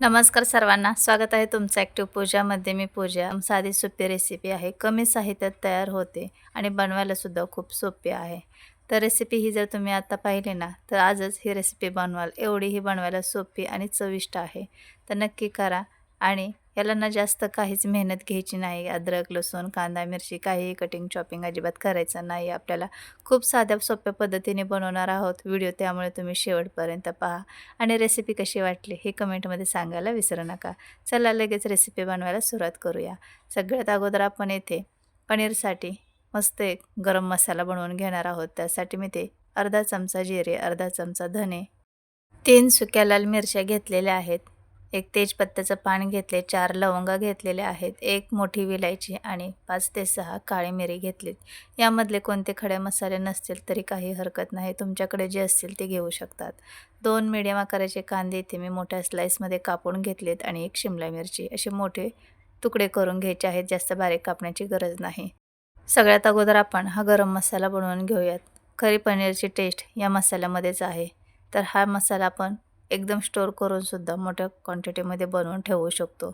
नमस्कार सर्वांना. स्वागत आहे तुमचं ॲक्टिव्ह पूजामध्ये मी पूजा. साधी सोपी रेसिपी आहे. कमी साहित्यात तयार होते आणि बनवायला सुद्धा खूप सोपी आहे. तर रेसिपी ही जर तुम्ही आता पाहिली ना तर आजच ही रेसिपी बनवाल. एवढी ही बनवायला सोपी आणि चविष्ट आहे. तर नक्की करा आणि याला ना जास्त काहीच मेहनत घ्यायची नाही. अद्रक लसूण कांदा मिरची काहीही कटिंग चॉपिंग अजिबात करायचं नाही. आपल्याला खूप साध्या सोप्या पद्धतीने बनवणार आहोत. व्हिडिओ त्यामुळे तुम्ही शेवटपर्यंत पहा. आणि रेसिपी कशी वाटली हे कमेंटमध्ये सांगायला विसरू नका. चला लगेच रेसिपी बनवायला सुरुवात करूया. सगळ्यात अगोदर आपण येथे पनीरसाठी मस्त एक गरम मसाला बनवून घेणार आहोत. त्यासाठी मी ते अर्धा चमचा जिरे अर्धा चमचा धने तीन सुक्या लाल मिरच्या घेतलेल्या आहेत. एक तेजपत्त्याचं पान घेतले चार लवंगा घेतलेल्या आहेत एक मोठी विलायची आणि पाच ते सहा काळी मिरी घेतलीत. यामधले कोणते खडे मसाले नसतील तरी काही हरकत नाही तुमच्याकडे जे असतील ते घेऊ शकतात. दोन मिडियम आकाराचे कांदे इथे मी मोठ्या स्लाईसमध्ये कापून घेतलेत आणि एक शिमला मिरची. असे मोठे तुकडे करून घ्यायचे आहेत जास्त बारीक कापण्याची गरज नाही. सगळ्यात अगोदर आपण हा गरम मसाला बनवून घेऊयात. खरी पनीरची टेस्ट या मसाल्यामध्येच आहे. तर हा मसाला आपण एकदम स्टोअर करूनसुद्धा मोठ्या क्वांटिटीमध्ये बनवून ठेवू शकतो.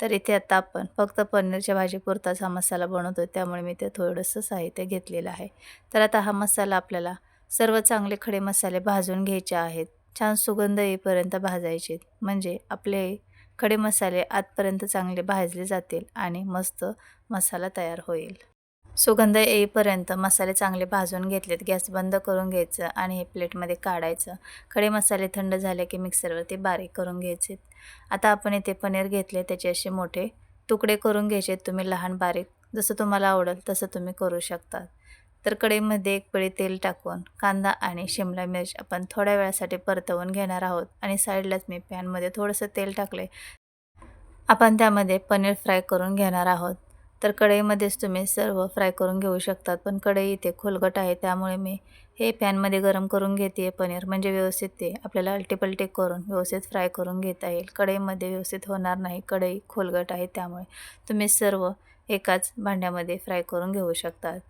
तर इथे आता आपण फक्त पनीरच्या भाजीपुरताच हा मसाला बनवतो त्यामुळे मी ते थोडंसं साहित्य घेतलेलं आहे. तर आता हा मसाला आपल्याला सर्व चांगले खडे मसाले भाजून घ्यायचे आहेत. छान सुगंध येईपर्यंत भाजायचे. म्हणजे आपले खडे मसाले आतपर्यंत चांगले भाजले जातील आणि मस्त मसाला तयार होईल. सुगंध येईपर्यंत मसाले चांगले भाजून घेतलेत. गॅस बंद करून घ्यायचं आणि हे प्लेटमध्ये काढायचं. खडे मसाले थंड झाले की मिक्सरवरती बारीक करून घ्यायचे. आता आपण इथे पनीर घेतले त्याचे असे मोठे तुकडे करून घ्यायचे. तुम्ही लहान बारीक जसं तुम्हाला आवडेल तसं तुम्ही करू शकता. तर कढईमध्ये एक पळी तेल टाकून कांदा आणि शिमला मिर्च आपण थोड्या वेळासाठी परतवून घेणार आहोत. आणि साईडलाच मी पॅनमध्ये थोडंसं तेल टाकले आपण त्यामध्ये पनीर फ्राय करून घेणार आहोत. तर कढईमध्येच तुम्ही सर्व फ्राय करून घेऊ शकतात. पण कढई इथे खोलगट आहे त्यामुळे मी हे पॅनमध्ये गरम करून घेते आहे पनीर. म्हणजे व्यवस्थित ते आपल्याला अल्टीपलटी करून व्यवस्थित फ्राय करून घेता येईल. कढईमध्ये व्यवस्थित होणार नाही. कढई खोलगट आहे त्यामुळे तुम्ही सर्व एकाच भांड्यामध्ये फ्राय करून घेऊ शकतात.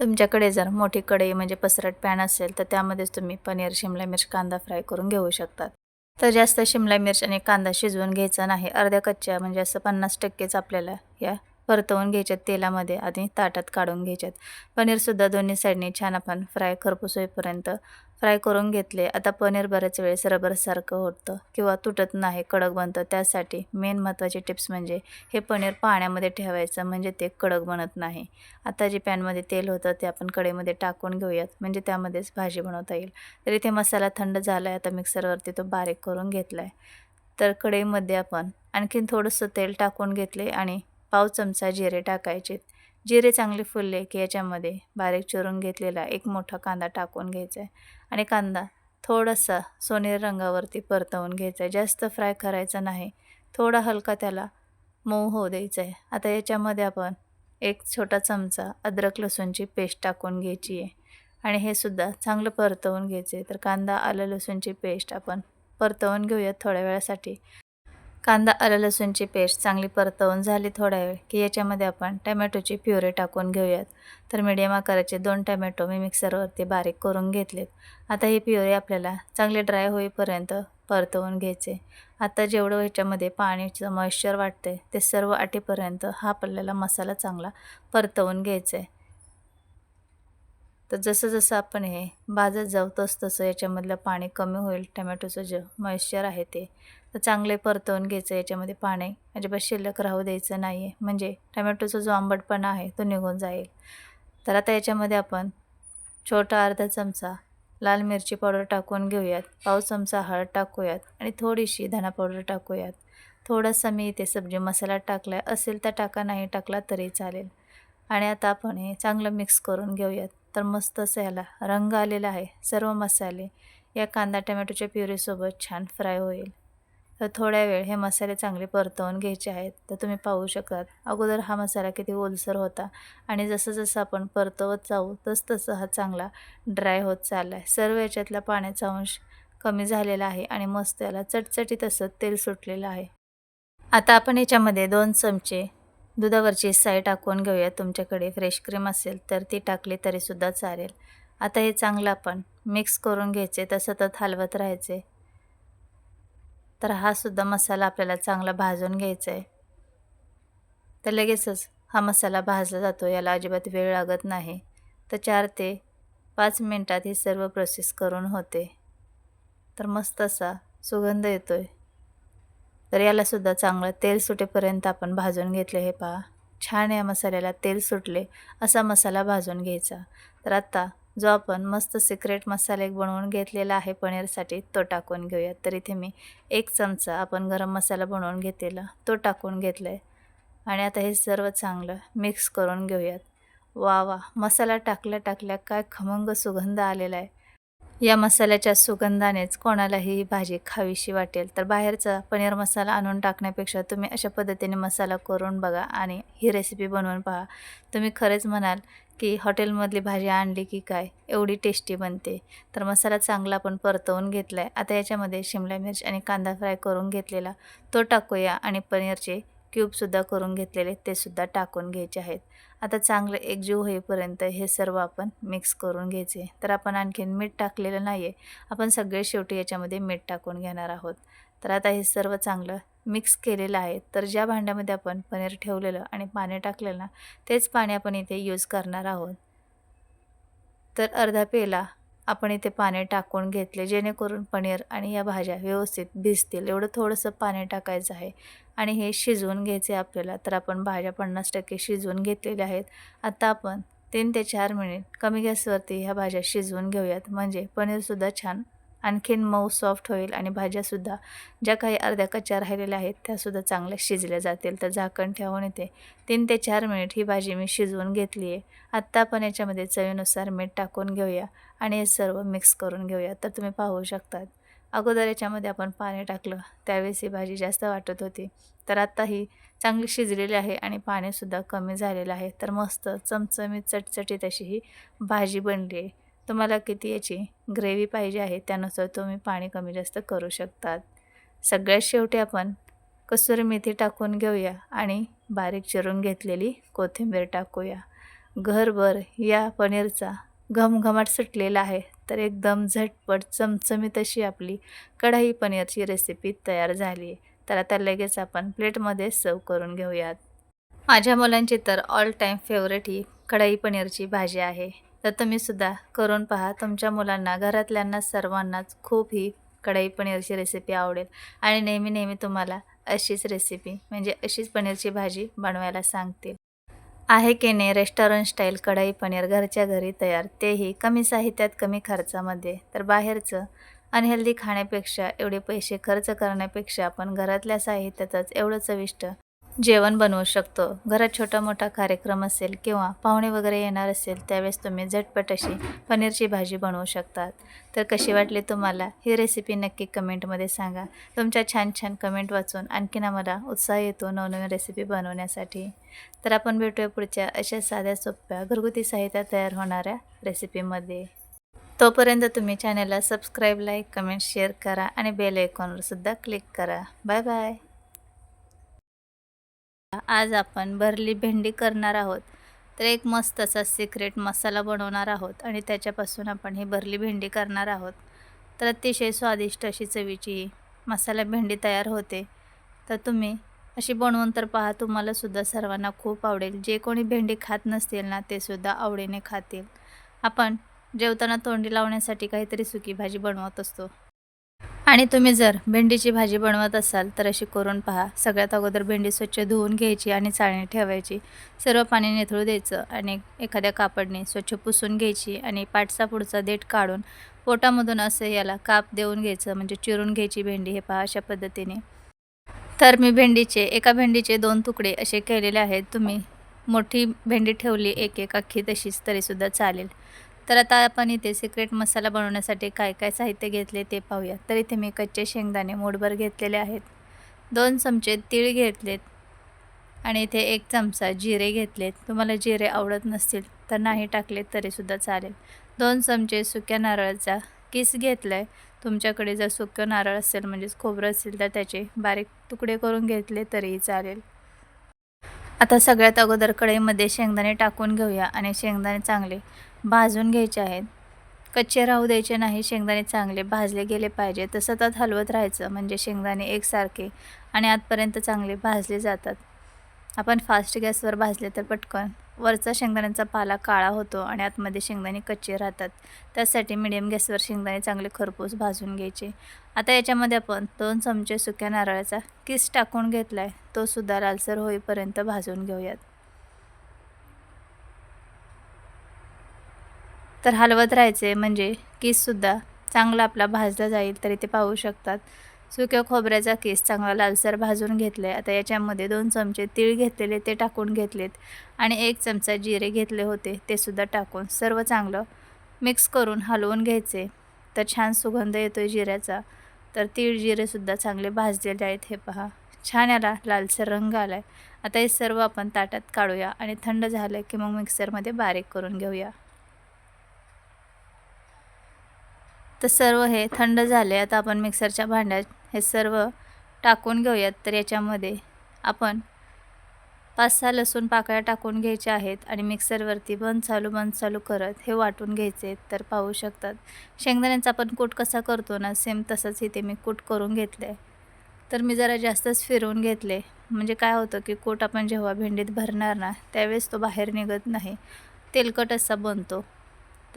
तुमच्याकडे जर मोठी कढई म्हणजे पसरट पॅन असेल तर त्यामध्येच तुम्ही पनीर शिमला मिर्च कांदा फ्राय करून घेऊ शकतात. तर जास्त शिमला मिर्च आणि कांदा शिजवून घ्यायचा नाही. अर्ध्या कच्च्या म्हणजे असं पन्नास टक्केच आपल्याला या परतवून घ्यायच्यात तेलामध्ये आणि ताटात काढून घ्यायच्यात. पनीरसुद्धा दोन्ही साईडने छान आपण फ्राय खरपूस होईपर्यंत फ्राय करून घेतले. आता पनीर बऱ्याच वेळेस रबरसारखं होतं किंवा तुटत नाही कडक बनतं. त्यासाठी मेन महत्त्वाची टिप्स म्हणजे हे पनीर पाण्यामध्ये ठेवायचं म्हणजे ते कडक बनत नाही. आता जे पॅनमध्ये तेल होतं ते आपण कढईमध्ये टाकून घेऊयात म्हणजे त्यामध्येच भाजी बनवता येईल. तर इथे मसाला थंड झाला आहे आता मिक्सरवरती तो बारीक करून घेतला आहे तर कढईमध्ये आपण आणखीन थोडंसं तेल टाकून घेतले आणि पाव चमचा जिरे टाकायचे जिरे चांगले फुलले की याच्यामध्ये बारीक चिरून घेतलेला एक मोठा कांदा टाकून घ्यायचा आहे. आणि कांदा थोडासा सोनेरी रंगावरती परतवून घ्यायचा आहे. जास्त फ्राय करायचा नाही. थोडा हलका त्याला मऊ होऊ द्यायचा आहे. आता याच्यामध्ये आपण एक छोटा चमचा अद्रक लसूणची पेस्ट टाकून घ्यायची आहे. आणि हे सुद्धा चांगलं परतवून घ्यायचं आहे. तर कांदा आलं लसूणची पेस्ट आपण परतवून घेऊयात थोड्या वेळासाठी. कांदा आलं लसूणची पेस्ट चांगली परतवून झाली थोडा वेळ की याच्यामध्ये आपण टमॅटोची प्युरे टाकून घेऊयात. तर मीडियम आकाराचे दोन टमॅटो मी मिक्सरवरती बारीक करून घेतलेत. आता ही प्युरे आपल्याला चांगले ड्राय होईपर्यंत परतवून घ्यायचे. आता जेवढं ह्याच्यामध्ये पाणीचं मॉइश्चर वाटते ते सर्व आटेपर्यंत हा आपल्याला मसाला चांगला परतवून घ्यायचा आहे तर जसं जसं आपण हे भाजत जाऊ तसं तसं याच्यामधलं पाणी कमी होईल टमॅटोचं जे मॉइश्चर आहे ते. तर चांगले परतवून घ्यायचं याच्यामध्ये पाणी. अजिबात शिल्लक राहू द्यायचं नाही आहे म्हणजे टमॅटोचा जो आंबटपणा आहे तो निघून जाईल. तर आता याच्यामध्ये आपण छोटा अर्धा चमचा लाल मिरची पावडर टाकून घेऊयात. पाव चमचा हळद टाकूयात आणि थोडीशी धना पावडर टाकूयात. थोडासा मी इथे सब्जी मसाला टाकला असेल तर टाका नाही टाकला तरी चालेल. आणि आता आपण हे चांगलं मिक्स करून घेऊयात. तर मस्त असं याला रंग आलेला आहे. सर्व मसाले या कांदा टमॅटोच्या प्युरीसोबत छान फ्राय होईल. तर थोड्या वेळ हे मसाले चांगले परतवून घ्यायचे आहेत. तर तुम्ही पाहू शकतात. अगोदर हा मसाला किती ओलसर होता आणि जसं जसं आपण परतवत जाऊ तस तसं हा चांगला ड्राय होत चालला आहे सर्व याच्यातला पाण्याचा अंश कमी झालेला आहे आणि मस्त याला चटचटीत असं तेल सुटलेलं आहे. आता आपण याच्यामध्ये दोन चमचे दुधावरची साई टाकून घेऊया. तुमच्याकडे फ्रेश क्रीम असेल तर ती टाकली तरीसुद्धा चालेल. आता हे चांगलं आपण मिक्स करून घ्यायचे. तर सतत हलवत राहायचे. तर हा सुद्धा मसाला आपल्याला चांगला भाजून घ्यायचा आहे. तर लगेचच हा मसाला भाजला जातो याला अजिबात वेळ लागत नाही. तर चार ते पाच मिनटात ही सर्व प्रोसेस करून होते. तर मस्त असा सुगंध येतो आहे तर यालासुद्धा चांगलं तेल सुटेपर्यंत आपण भाजून घेतले हे पहा. छान या मसाल्याला तेल सुटले असा मसाला भाजून घ्यायचा. तर आता जो आपण मस्त सिक्रेट मसाला एक बनवून घेतलेला आहे पनीरसाठी तो टाकून घेऊयात. तर इथे मी एक चमचा आपण गरम मसाला बनवून घेतलेला तो टाकून घेतला आहे आणि आता हे सर्व चांगलं मिक्स करून घेऊयात. वा वा! मसाला टाकल्या टाकल्या काय खमंग सुगंध आलेला आहे. या मसाल्याच्या सुगंधानेच कोणालाही ही भाजी खावीशी वाटेल. तर बाहेरचा पनीर मसाला आणून टाकण्यापेक्षा तुम्ही अशा पद्धतीने मसाला करून बघा आणि ही रेसिपी बनवून पहा. तुम्ही खरेच म्हणाल की हॉटेलमधली भाजी आणली की काय? एवढी टेस्टी बनते. तर मसाला चांगला आपण परतवून घेतला आहे आता याच्यामध्ये शिमला मिरच आणि कांदा फ्राय करून घेतलेला तो टाकूया आणि पनीरचे क्यूबसुद्धा करून घेतलेले ते सुद्धा टाकून घ्यायचे आहेत. आता चांगलं एकजीव होईपर्यंत हे सर्व आपण मिक्स करून घ्यायचे. तर आपण आणखीन मीठ टाकलेलं नाही आहे आपण सगळे शेवटी याच्यामध्ये मीठ टाकून घेणार आहोत. तर आता हे सर्व चांगलं मिक्स केलेलं आहे. तर ज्या भांड्यामध्ये आपण पनीर ठेवलेलं आणि पाणी टाकलेलं ना तेच पाणी आपण इथे यूज करणार आहोत. तर अर्धा पेला आपण इथे पाणी टाकून घेतले जेणेकरून पनीर आणि या भाज्या व्यवस्थित भिजतील. एवढं थोडंसं पाणी टाकायचं आहे आणि हे शिजवून घ्यायचे आपल्याला. तर आपण भाज्या पन्नास टक्के शिजवून घेतलेल्या आहेत. आता आपण तीन ते चार मिनिट कमी गॅसवरती ह्या भाज्या शिजवून घेऊयात. म्हणजे पनीरसुद्धा छान आणखीन मऊ सॉफ्ट होईल आणि भाज्यासुद्धा ज्या काही अर्ध्या कच्च्या राहिलेल्या आहेत त्यासुद्धा चांगल्या शिजल्या जातील. तर झाकण ठेवून येते. तीन ते चार मिनिट ही भाजी मी शिजवून घेतली आहे आत्ता आपण याच्यामध्ये चवीनुसार मीठ टाकून घेऊया आणि हे सर्व मिक्स करून घेऊया. तर तुम्ही पाहू शकतात. अगोदर याच्यामध्ये आपण पाणी टाकलं त्यावेळेस ही भाजी जास्त वाटत होती. तर आत्ता ही चांगली शिजलेली आहे आणि पाणीसुद्धा कमी झालेलं आहे. तर मस्त चमचमीत चटचटीत अशी ही भाजी बनली आहे तुम्हाला किती याची ग्रेव्ही पाहिजे आहे त्यानुसार तुम्ही पाणी कमी जास्त करू शकतात. सगळ्यात शेवटी आपण कसुरी मेथी टाकून घेऊया आणि बारीक चिरून घेतलेली कोथिंबीर टाकूया. घरभर या पनीरचा घमघमाट सुटलेला आहे तर एकदम झटपट चमचमीत अशी आपली कढाई पनीरची रेसिपी तयार झाली आहे. तर आता लगेच आपण प्लेटमध्ये सर्व करून घेऊयात. माझ्या मुलांची तर ऑल टाईम फेवरेट ही कढाई पनीरची भाजी आहे. तर तुम्हीसुद्धा करून पहा. तुमच्या मुलांना घरातल्यांना सर्वांनाच खूप ही कढाई पनीरची रेसिपी आवडेल. आणि नेहमी नेहमी तुम्हाला अशीच रेसिपी म्हणजे अशीच पनीरची भाजी बनवायला सांगतील आहे की नाही रेस्टॉरंट स्टाईल कढाई पनीर घरच्या घरी तयार? तेही कमी साहित्यात कमी खर्चामध्ये. तर बाहेरचं अनहेल्दी खाण्यापेक्षा एवढे पैसे खर्च करण्यापेक्षा आपण घरातल्या साहित्यातच एवढं चविष्ट जेवण बनवू शकतो. घरात छोटा मोठा कार्यक्रम असेल किंवा पाहुणे वगैरे येणार असेल त्यावेळेस तुम्ही झटपट अशी पनीरची भाजी बनवू शकतात. तर कशी वाटली तुम्हाला? ही रेसिपी नक्की कमेंटमध्ये सांगा. तुमच्या छान छान कमेंट वाचून आणखीन आम्हाला उत्साह येतो नवनवीन रेसिपी बनवण्यासाठी. तर आपण भेटूया पुढच्या अशा साध्या सोप्या घरगुती साहित्यात तयार होणाऱ्या रेसिपीमध्ये तोपर्यंत तुम्ही चॅनलला सबस्क्राईब लाईक कमेंट शेअर करा आणि बेल आयकॉनवर सुद्धा क्लिक करा. बाय बाय आज आपण भरली भेंडी करणार आहोत. तर एक मस्त असा सिक्रेट मसाला बनवणार आहोत आणि त्याच्यापासून आपण ही भरली भेंडी करणार आहोत. तर अतिशय स्वादिष्ट अशी चवीची ही मसाला भेंडी तयार होते. तर तुम्ही अशी बनवून तर पहा तुम्हाला सुद्धा सर्वांना खूप आवडेल. जे कोणी भेंडी खात नसतील ना ते सुद्धा आवडीने खातील. आपण जेवताना तोंडी लावण्यासाठी काहीतरी सुकी भाजी बनवत असतो. आणि तुम्ही जर भेंडीची भाजी बनवत असाल तर अशी करून पहा. सगळ्यात अगोदर भेंडी स्वच्छ धुवून घ्यायची आणि चाळणी ठेवायची. सर्व पाणी निथळू द्यायचं आणि एखाद्या कापडने स्वच्छ पुसून घ्यायची आणि पाठचा पुढचा देठ काढून पोटामधून असं याला काप देऊन घ्यायचं म्हणजे चिरून घ्यायची भेंडी. हे पहा अशा पद्धतीने. तर मी भेंडीचे एका भेंडीचे दोन तुकडे असे केलेले आहेत. तुम्ही मोठी भेंडी ठेवली एक एक अख्खी तशीच तरीसुद्धा चालेल. तर आता आपण इथे सिक्रेट मसाला बनवण्यासाठी काय काय साहित्य घेतले ते पाहूया. तर इथे मी कच्चे शेंगदाणे मोडभर घेतलेले आहेत. दोन चमचे तीळ घेतलेत आणि इथे एक चमचा जिरे घेतलेत. तुम्हाला जिरे आवडत नसतील तर नाही टाकले तरीसुद्धा चालेल. दोन चमचे सुक्या नारळाचा किस घेतला आहे तुमच्याकडे जर सुकं नारळ असेल म्हणजेच खोबरं असेल तर त्याचे बारीक तुकडे करून घेतले तरीही चालेल. आता सगळ्यात अगोदर कढईमध्ये शेंगदाणे टाकून घेऊया आणि शेंगदाणे चांगले भाजून घ्यायचे आहेत. कच्चे राहू द्यायचे नाही शेंगदाणे चांगले भाजले गेले पाहिजे. तर सतत हलवत राहायचं म्हणजे शेंगदाणे एकसारखे आणि आतपर्यंत चांगले भाजले जातात. आपण फास्ट गॅसवर भाजले तर पटकन. वरचा शेंगदाण्यांचा पाला काळा होतो आणि आतमध्ये शेंगदाणे कच्चे राहतात. त्यासाठी मिडियम गॅसवर शेंगदाणे चांगले खरपूस भाजून घ्यायचे. आता याच्यामध्ये आपण दोन चमचे सुक्या नारळाचा किस टाकून घेतला आहे तो सुद्धा लालसर होईपर्यंत भाजून घेऊयात. तर हलवत राहायचे म्हणजे केससुद्धा चांगला आपला भाजला जाईल तरी ते पाहू शकतात. सुक्या खोबऱ्याचा केस चांगला लालसर भाजून घेतले आहे आता याच्यामध्ये दोन चमचे तीळ घेतलेले ते टाकून घेतलेत. आणि एक चमचा जिरे घेतले होते ते सुद्धा टाकून सर्व चांगलं मिक्स करून हलवून घ्यायचे. तर छान सुगंध येतो आहे जिऱ्याचा. तर तीळ जिरेसुद्धा चांगले भाजलेले आहेत हे पहा. छान याला लालसर रंग आला आहे आता हे सर्व आपण ताटात काढूया आणि थंड झालं की मग मिक्सरमध्ये बारीक करून घेऊया. तर सर्व हे थंड झाले. आता आपण मिक्सरच्या भांड्यात हे सर्व टाकून घेऊयात. तर याच्यामध्ये आपण पाच सहा लसूण पाकळ्या टाकून घ्यायच्या आहेत आणि मिक्सरवरती बंद चालू बंद चालू करत हे वाटून घ्यायचे तर पाहू शकतात. शेंगदाण्यांचा आपण कूट कसा करतो ना सेम तसंच इथे मी कूट करून घेतलं आहे तर मी जरा जास्तच फिरवून घेतले. म्हणजे काय होतं की कूट आपण जेव्हा भेंडीत भरणार ना त्यावेळेस तो बाहेर निघत नाही. तेलकट असा बनतो.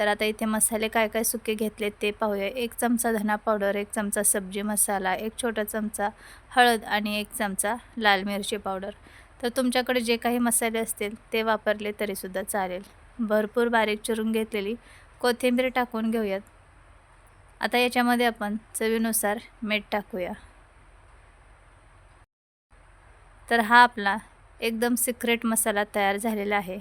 तर आता इथे मसाले काय काय सुके घेतले ते पाहूया. एक चमचा धना पावडर एक चमचा सब्जी मसाला एक छोटा चमचा हळद आणि एक चमचा लाल मिरची पावडर तर तुमच्याकडे जे काही मसाले असतील ते वापरले तरीसुद्धा चालेल. भरपूर बारीक चिरून घेतलेली कोथिंबीर टाकून घेऊयात. आता याच्यामध्ये आपण चवीनुसार मीठ टाकूया. तर हा आपला एकदम सिक्रेट मसाला तयार झालेला आहे.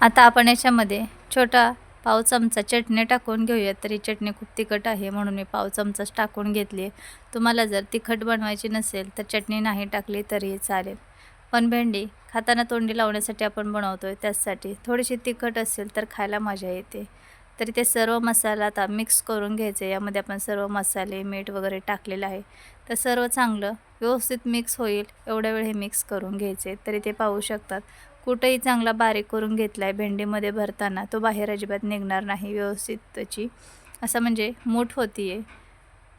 आता आपण याच्यामध्ये छोटा पाव चमचा चटणी टाकून घेऊयात तरी चटणी खूप तिखट आहे म्हणून मी पाव चमचाच टाकून घेतली. आहे तुम्हाला जर तिखट बनवायची नसेल तर चटणी नाही टाकली तरीही चालेल. पण भेंडी खाताना तोंडी लावण्यासाठी आपण बनवतो आहे त्याचसाठी थोडीशी तिखट असेल तर खायला मजा येते. तरी ते सर्व मसाला आता मिक्स करून घ्यायचे. यामध्ये आपण सर्व मसाले मीठ वगैरे टाकलेलं आहे. तर सर्व चांगलं व्यवस्थित मिक्स होईल एवढ्या वेळ हे मिक्स करून घ्यायचे. तरी ते पाहू शकतात. कुठंही चांगला बारीक करून घेतला आहे भेंडीमध्ये भरताना तो बाहेर अजिबात निघणार नाही व्यवस्थित त्याची. असं म्हणजे मूठ होती आहे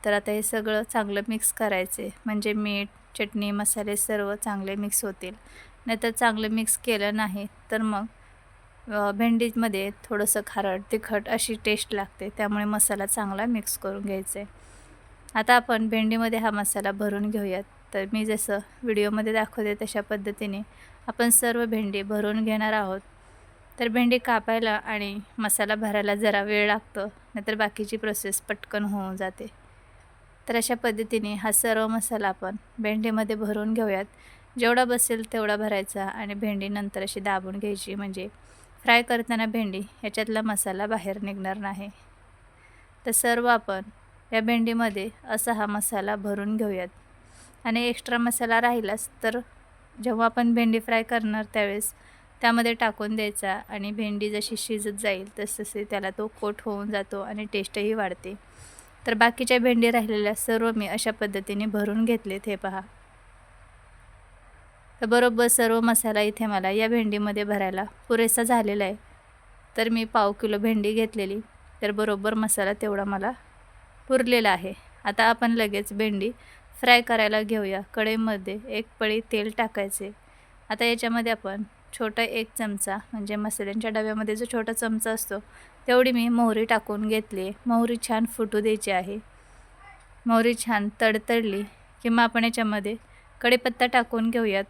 तर आता हे सगळं चांगलं मिक्स करायचे म्हणजे मीठ चटणी मसाले सर्व चांगले मिक्स होतील. नाहीतर चांगलं मिक्स केलं नाही तर मग भेंडीमध्ये थोडंसं खारट तिखट अशी टेस्ट लागते. त्यामुळे मसाला चांगला मिक्स करून घ्यायचा आहे आता आपण भेंडीमध्ये हा मसाला भरून घेऊयात. तर मी जसं व्हिडिओमध्ये दाखवते तशा पद्धतीने आपण सर्व भेंडी भरून घेणार आहोत. तर भेंडी कापायला आणि मसाला भरायला जरा वेळ लागतो नाहीतर बाकीची प्रोसेस पटकन होऊन जाते. तर अशा पद्धतीने हा सर्व मसाला आपण भेंडीमध्ये भरून घेऊयात. जेवढा बसेल तेवढा भरायचा आणि भेंडी नंतर अशी दाबून घ्यायची म्हणजे फ्राय करताना भेंडी ह्याच्यातला मसाला बाहेर निघणार नाही. तर सर्व आपण या भेंडीमध्ये असा हा मसाला भरून घेऊयात. आणि एक्स्ट्रा मसाला राहिलाच तर जेव्हा आपण भेंडी फ्राय करणार त्यावेळेस त्यामध्ये टाकून द्यायचा आणि भेंडी जशी शिजत जाईल तसतसे त्याला तो कोट होऊन जातो आणि टेस्टही वाढते. तर बाकीच्या भेंडी राहिलेल्या सर्व मी अशा पद्धतीने भरून घेतलेत हे पहा. तर बरोबर सर्व मसाला इथे मला या भेंडीमध्ये भरायला पुरेसा झालेला आहे. तर मी पाव किलो भेंडी घेतलेली. तर बरोबर मसाला तेवढा मला पुरलेला आहे. आता आपण लगेच भेंडी फ्राय करायला घेऊया कढईमध्ये. एक पळी तेल टाकायचे. आता याच्यामध्ये आपण छोटा एक चमचा म्हणजे मसाल्यांच्या डब्यामध्ये जो छोटा चमचा असतो तेवढी मी मोहरी टाकून घेतली. मोहरी छान फुटू द्यायची आहे. मोहरी छान तडतडली किंवा आपण याच्यामध्ये कढीपत्ता टाकून घेऊयात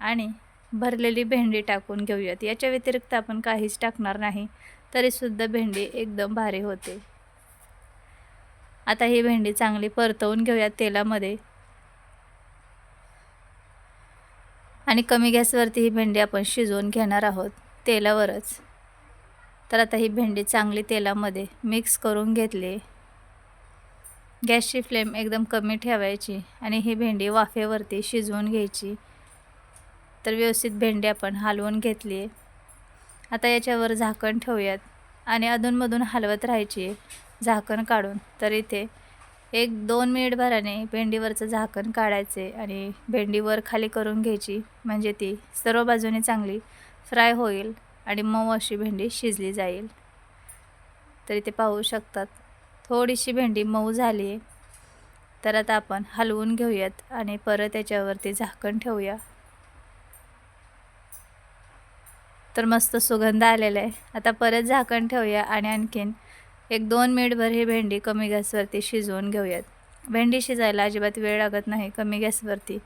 आणि भरलेली भेंडी टाकून घेऊयात. याच्या व्यतिरिक्त आपण काहीच टाकणार नाही तरीसुद्धा भेंडी एकदम भारी होते. आता ही भेंडी चांगली परतवून घेऊयात तेलामध्ये. आणि कमी गॅसवरती ही भेंडी आपण शिजवून घेणार आहोत तेलावरच. तर आता ही भेंडी चांगली तेलामध्ये मिक्स करून घेतली. गॅसची फ्लेम एकदम कमी ठेवायची आणि ही भेंडी वाफेवरती शिजवून घ्यायची. तर व्यवस्थित भेंडी आपण हलवून घेतली. आहे आता याच्यावर झाकण ठेवूयात आणि अधूनमधून हलवत राहायची. झाकण काढून तर इथे एक दोन मिनिटभराने भेंडीवरचं झाकण काढायचे आणि भेंडीवर खाली करून घ्यायची. म्हणजे ती सर्व बाजूने चांगली फ्राय होईल आणि मऊ अशी भेंडी शिजली जाईल. तर इथे पाहू शकतात थोडीशी भेंडी मऊ झाली आहे. तर आता आपण हलवून घेऊयात आणि परत त्याच्यावरती झाकण ठेवूया. तर मस्त सुगंध आलेला आहे. आता परत झाकण ठेवूया आणि आणखीन एक दोन मिनिटभर ही भेंडी कमी गॅसवरती शिजवून घेऊयात. भेंडी शिजायला अजिबात वेळ लागत नाही कमी गॅसवरती.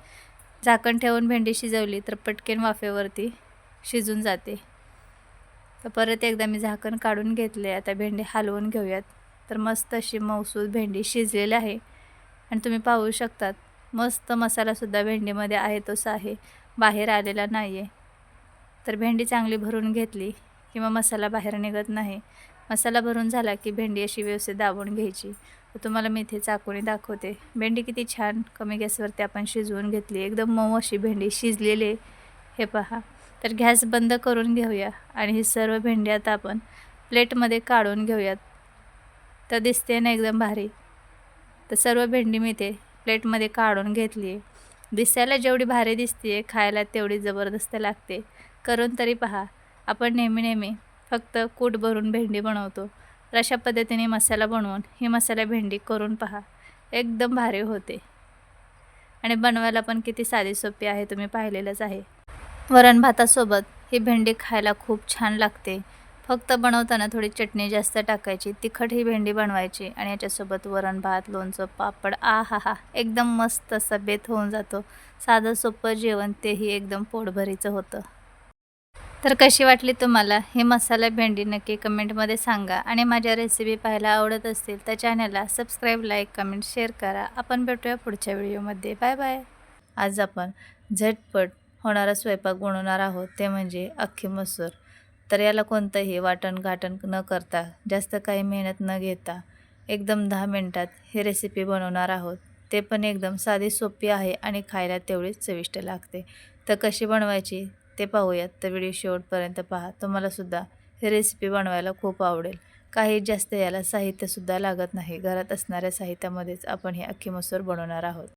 झाकण ठेवून भेंडी शिजवली तर पटकन वाफेवरती शिजून जाते. तर परत एकदा मी झाकण काढून घेतले आता भेंडी हलवून घेऊयात. तर मस्त अशी मौसूद भेंडी शिजलेली आहे. आणि तुम्ही पाहू शकतात मस्त मसालासुद्धा भेंडीमध्ये आहे तसा आहे. बाहेर आलेला नाही आहे तर भेंडी चांगली भरून घेतली किंवा मसाला बाहेर निघत नाही. मसाला भरून झाला की भेंडी अशी व्यवस्थित दाबून घ्यायची. तर तुम्हाला मी इथे चाकूने दाखवते. भेंडी किती छान कमी गॅसवरती आपण शिजवून घेतली. एकदम मऊ अशी भेंडी शिजलेली आहे. हे पहा. तर गॅस बंद करून घेऊया आणि ही सर्व भेंडी आता आपण प्लेटमध्ये काढून घेऊयात. तर दिसते ना एकदम भारी. तर सर्व भेंडी मी इथे प्लेटमध्ये काढून घेतली आहे. दिसायला जेवढी भारी दिसते आहे खायला तेवढी जबरदस्त लागते. करून तरी पहा. आपण नेहमी नेहमी फक्त कूट भरून भेंडी बनवतो. तर अशा पद्धतीने मसाला बनवून ही मसाला भेंडी करून पहा. एकदम भारी होते. आणि बनवायला पण किती साधी सोपी आहे तुम्ही पाहिलेलंच आहे. वरण भातासोबत ही भेंडी खायला खूप छान लागते. फक्त बनवताना थोडी चटणी जास्त टाकायची तिखट ही भेंडी बनवायची आणि याच्यासोबत वरण भात लोणचं पापड आ हा हा एकदम मस्त असा बेत होऊन जातो. साधं सोपं जेवण तेही एकदम पोटभरीचं होतं. तर कशी वाटली तुम्हाला? हे मसाला भेंडी नक्की कमेंटमध्ये सांगा. आणि माझ्या रेसिपी पाहायला आवडत असतील तर चॅनलला सबस्क्राईब लाईक कमेंट शेअर करा. आपण भेटूया पुढच्या व्हिडिओमध्ये बाय बाय आज आपण झटपट होणारा स्वयंपाक बनवणार आहोत. ते म्हणजे अख्खी मसूर. तर याला कोणतंही वाटण घाटण न करता जास्त काही मेहनत न घेता एकदम दहा मिनटात ही रेसिपी बनवणार आहोत. ते पण एकदम साधी सोपी आहे आणि खायला तेवढीच चविष्ट लागते. तर कशी बनवायची? ते पाहूयात. तर व्हिडिओ शेवटपर्यंत पहा. तुम्हालासुद्धा ही रेसिपी बनवायला खूप आवडेल. काही जास्त याला साहित्यसुद्धा लागत नाही. घरात असणाऱ्या साहित्यामध्येच आपण ही अख्खी मसूर बनवणार आहोत.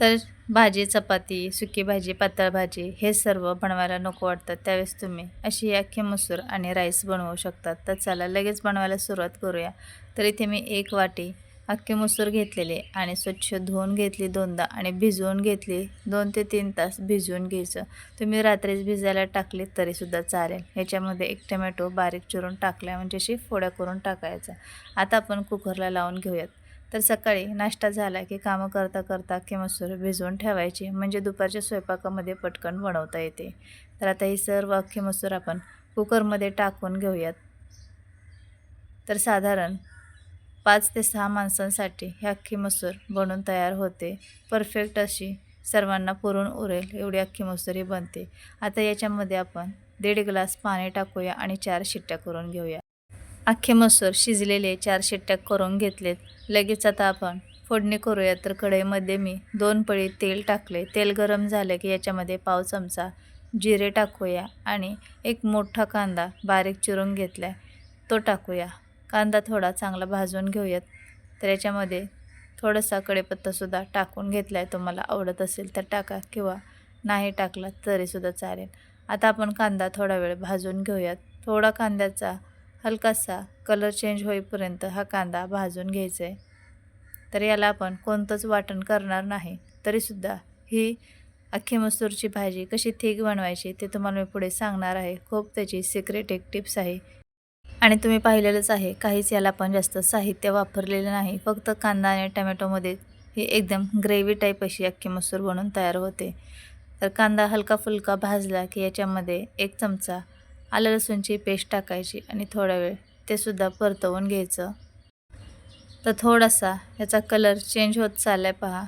तर भाजी चपाती सुकी भाजी पातळ भाजी हे सर्व बनवायला नको वाटतात. त्यावेळेस तुम्ही अशी अख्खी मसूर आणि राईस बनवू शकतात. तर चला लगेच बनवायला सुरुवात करूया. तर इथे मी एक वाटी अख्खी मसूर घेतलेली आणि स्वच्छ धुवून घेतली दोनदा आणि भिजवून घेतली दोन ते तीन तास भिजवून घ्यायचं. तुम्ही रात्रीच भिजायला टाकले तरीसुद्धा चालेल. ह्याच्यामध्ये एक टमॅटो बारीक चिरून टाकल्या म्हणजे अशी फोड्या करून टाकायचा. आता आपण कुकरला लावून घेऊयात. तर सकाळी नाश्ता झाला की कामं करता करता अख्खी मसूर भिजवून ठेवायची. म्हणजे दुपारच्या स्वयंपाकामध्ये पटकन बनवता येते. तर आता ही सर्व अख्खी मसूर आपण कुकरमध्ये टाकून घेऊयात. तर साधारण पाच ते सहा माणसांसाठी ही अख्खी मसूर बनून तयार होते. परफेक्ट अशी सर्वांना पुरून उरेल एवढी अख्खी मसूर ही बनते. आता याच्यामध्ये आपण दीड ग्लास पाणी टाकूया आणि चार शिट्ट्या करून घेऊया. अख्खे मसूर शिजलेले चार शिट्ट्या करून घेतलेत. लगेच आता आपण फोडणी करूया. तर कढईमध्ये मी दोन पळी तेल टाकले. तेल गरम झालं की याच्यामध्ये पाव चमचा जिरे टाकूया आणि एक मोठा कांदा बारीक चिरून घेतला तो टाकूया. कांदा थोडा चांगला भाजून घेऊयात. तर याच्यामध्ये थोडासा कडेपत्तासुद्धा टाकून घेतला आहे तुम्हाला आवडत असेल तर टाका किंवा नाही टाकला तरीसुद्धा चालेल. आता आपण कांदा थोडा वेळ भाजून घेऊयात. थोडा कांद्याचा हलकासा कलर चेंज होईपर्यंत हा कांदा भाजून घ्यायचा आहे तर याला आपण कोणतंच वाटण करणार नाही. तरीसुद्धा ही अख्खी मसूरची भाजी कशी थीक बनवायची ते तुम्हाला मी पुढे सांगणार आहे. खूप त्याची सिक्रेट एक टिप्स आहे. आणि तुम्ही पाहिलेलंच आहे काहीच याला पण जास्त साहित्य वापरलेलं नाही. फक्त कांदा आणि टमॅटोमध्ये ही एकदम ग्रेव्ही टाईप अशी अख्खी मसूर बनून तयार होते. तर कांदा हलका फुलका भाजला की याच्यामध्ये एक चमचा आलं लसूणची पेस्ट टाकायची आणि थोडा वेळ ते सुद्धा परतवून घ्यायचं. तर थोडासा याचा कलर चेंज होत चालला आहे पहा.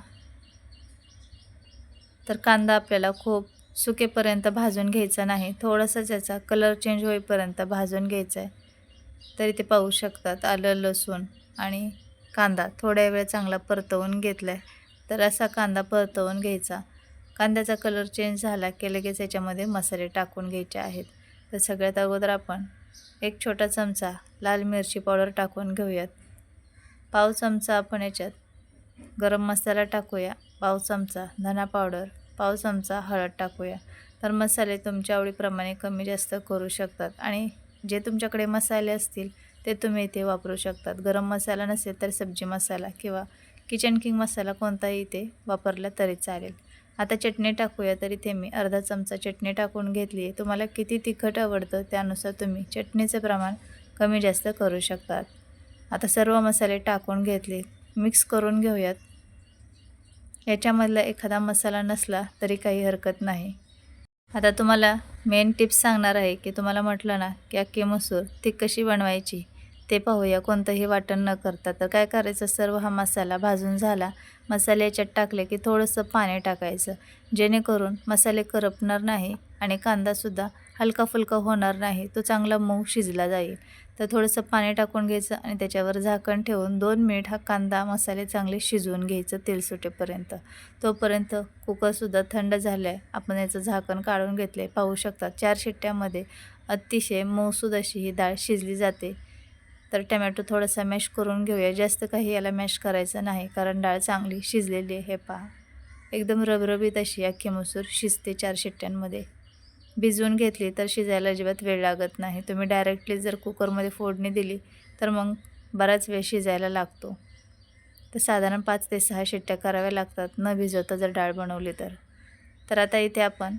तर कांदा आपल्याला खूप सुकेपर्यंत भाजून घ्यायचा नाही थोडासा त्याचा कलर चेंज होईपर्यंत भाजून घ्यायचा आहे तरी ते पाहू शकतात. आलं लसूण आणि कांदा. थोड्या वेळ चांगला परतवून घेतला आहे तर असा कांदा परतवून घ्यायचा. कांद्याचा कलर चेंज झाला की लगेच याच्यामध्ये मसाले टाकून घ्यायचे आहेत. तर सगळ्यात अगोदर आपण एक छोटा चमचा लाल मिरची पावडर टाकून घेऊयात. पाव चमचा आपण याच्यात गरम मसाला टाकूया. पाव चमचा धना पावडर पाव चमचा हळद टाकूया. तर मसाले तुमच्या आवडीप्रमाणे कमी जास्त करू शकतात आणि जे तुमच्याकडे मसाले असतील ते तुम्ही इथे वापरू शकतात. गरम मसाला नसेल तर सब्जी मसाला किंवा किचन किंग मसाला कोणताही इथे वापरला तरी चालेल. आता चटणी टाकूया तर इथे मी अर्धा चमचा चटणी टाकून घेतली आहे. तुम्हाला किती तिखट आवडतं त्यानुसार तुम्ही चटणीचं प्रमाण कमी जास्त करू शकतात. आता सर्व मसाले टाकून घेतले मिक्स करून घेऊयात. याच्यामधला एखादा मसाला नसला तरी काही हरकत नाही. आता तुम्हाला मेन टिप्स सांगणार आहे की तुम्हाला म्हटलं ना की अख्खी मसूर ती कशी बनवायची ते पाहूया. कोणतंही वाटण न करता तर काय करायचं? सर्व हा मसाला भाजून झाला. मसाले याच्यात टाकले की थोडंसं पाणी टाकायचं. जेणेकरून मसाले करपणार नाही आणि कांदासुद्धा हलका फुलका होणार नाही. तो चांगला मऊ शिजला जाईल. तर थोडंसं पाणी टाकून घ्यायचं आणि त्याच्यावर झाकण ठेवून दोन मिनिट हा कांदा मसाले चांगले शिजवून घ्यायचं तेल सुटेपर्यंत. तोपर्यंत कुकरसुद्धा थंड झालं आहे आपण याचं झाकण काढून घेतले पाहू शकता चार शिट्ट्यामध्ये अतिशय मऊसूद अशी ही डाळ शिजली जाते. तर टमॅटो थोडासा मॅश करून घेऊया. जास्त काही याला मॅश करायचं नाही कारण डाळ चांगली शिजलेली आहे. हे पहा. एकदम रबरबीत अशी अख्खी मसूर शिजते चार शिट्ट्यांमध्ये. भिजवून घेतली तर शिजायला अजिबात वेळ लागत नाही. तुम्ही डायरेक्टली जर कुकरमध्ये फोडणी दिली तर मग बराच वेळ शिजायला लागतो. तर साधारण पाच ते सहा शिट्ट्या कराव्या लागतात न भिजवता जर डाळ बनवली तर. तर आता इथे आपण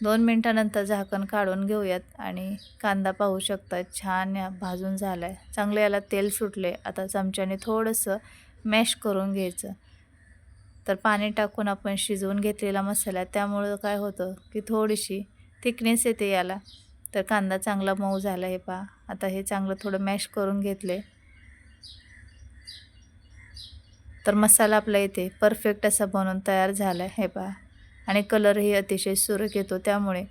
दोन मिनटानंतर झाकण काढून घेऊयात आणि कांदा पाहू शकता छान या भाजून झाला आहे चांगलं याला तेल सुटले आता चमच्याने थोडंसं मॅश करून घ्यायचं. तर पाणी टाकून आपण शिजवून घेतलेला मसाला त्यामुळं काय होतं की थोडीशी थिकनेस येते याला. तर कांदा चांगला मऊ झाला हे पहा. आता हे चांगलं थोडं मॅश करून घेतले. तर मसाला आपला इथे परफेक्ट असा बनवून तयार झाला आहे हे पहा. आणि कलरही अतिशय सुरख येतो त्यामुळे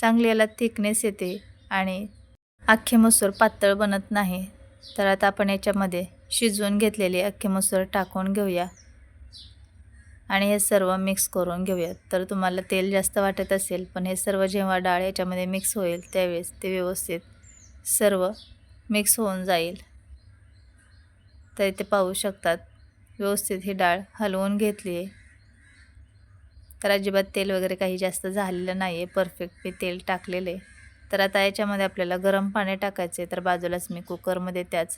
चांगली याला थिकनेस येते आणि अख्खे मसूर पातळ बनत नाही. तर आता आपण याच्यामध्ये शिजवून घेतलेली अख्खे मसूर टाकून घेऊया. आणि हे सर्व मिक्स करून घेऊयात. तर तुम्हाला तेल जास्त वाटत असेल पण हे सर्व जेव्हा डाळ याच्यामध्ये मिक्स होईल त्यावेळेस ते व्यवस्थित सर्व मिक्स होऊन जाईल. तर इथे पाहू शकतात व्यवस्थित ही डाळ हलवून घेतली आहे तर अजिबात तेल वगैरे काही जास्त झालेलं नाही आहे परफेक्ट मी तेल टाकलेलं आहे. तर आता याच्यामध्ये आपल्याला गरम पाणी टाकायचं आहे तर बाजूलाच मी कुकरमध्ये त्याच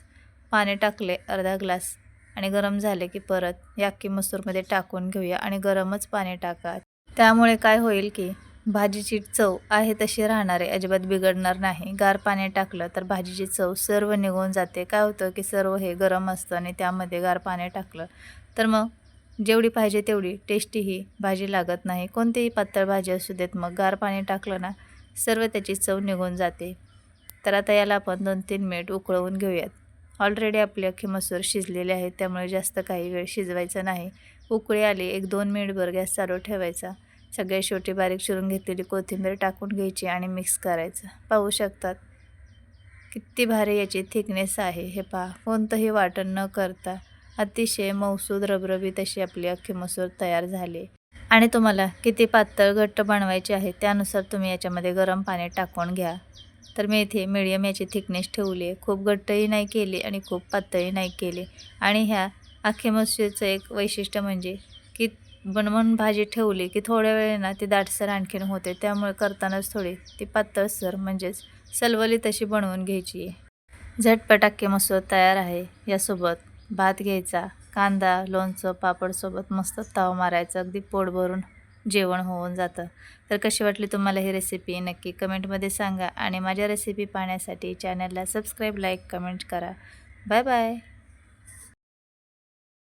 पाणी टाकले अर्धा ग्लास आणि गरम झाले की परत या अख्खी मसूरमध्ये टाकून घेऊया आणि गरमच पाणी टाका. त्यामुळे काय होईल की भाजीची चव आहे तशी राहणार आहे. अजिबात बिघडणार नाही. गार पाणी टाकलं तर भाजीची चव सर्व निघून जाते. काय होतं की सर्व हे गरम असतं आणि त्यामध्ये गार पाणी टाकलं तर मग जेवढी पाहिजे तेवढी टेस्टी ही भाजी लागत नाही. कोणतीही पातळ भाजी असू देत मग गार पाणी टाकलं ना सर्व त्याची चव निघून जाते. तर आता याला आपण दोन तीन मिनिट उकळवून घेऊयात. ऑलरेडी आपले अख्खी मसूर शिजलेले आहेत त्यामुळे जास्त काही वेळ शिजवायचं नाही. उकळी आली एक दोन मिनिटभर गॅस चालू ठेवायचा. सगळ्या शेवटी बारीक चिरून घेतलेली कोथिंबीर टाकून घ्यायची आणि मिक्स करायचं. पाहू शकतात किती भारी याची थिकनेस आहे. हे पहा कोणतंही वाटण न करता अतिशय मौसूद रबरबीत अशी आपली अख्खी मसूर तयार झाली. आणि तुम्हाला किती पातळ घट्ट बनवायचे आहे त्यानुसार तुम्ही याच्यामध्ये गरम पाणी टाकून घ्या. तर मी इथे मिडियम याची थिकनेस ठेवली आहे. खूप घट्टही नाही केली आणि खूप पातळी नाही केली. आणि ह्या अख्खे मसूरचं एक वैशिष्ट्य म्हणजे की बनवून भाजी ठेवली की थोड्या वेळेना ती दाटसर आणखीन होते. त्यामुळे करतानाच थोडी ती पातळसर म्हणजेच सलवली तशी बनवून घ्यायची. आहे झटपट अख्खे मसूर तयार आहे. यासोबत भात घ्यायचा कांदा लोणचं पापडसोबत मस्त ताव मारायचं. अगदी पोट भरून जेवण होऊन जातं. तर कशी वाटली तुम्हाला ही रेसिपी नक्की कमेंटमध्ये सांगा. आणि माझ्या रेसिपी पाहण्यासाठी चॅनलला सबस्क्राईब लाईक कमेंट करा. Bye bye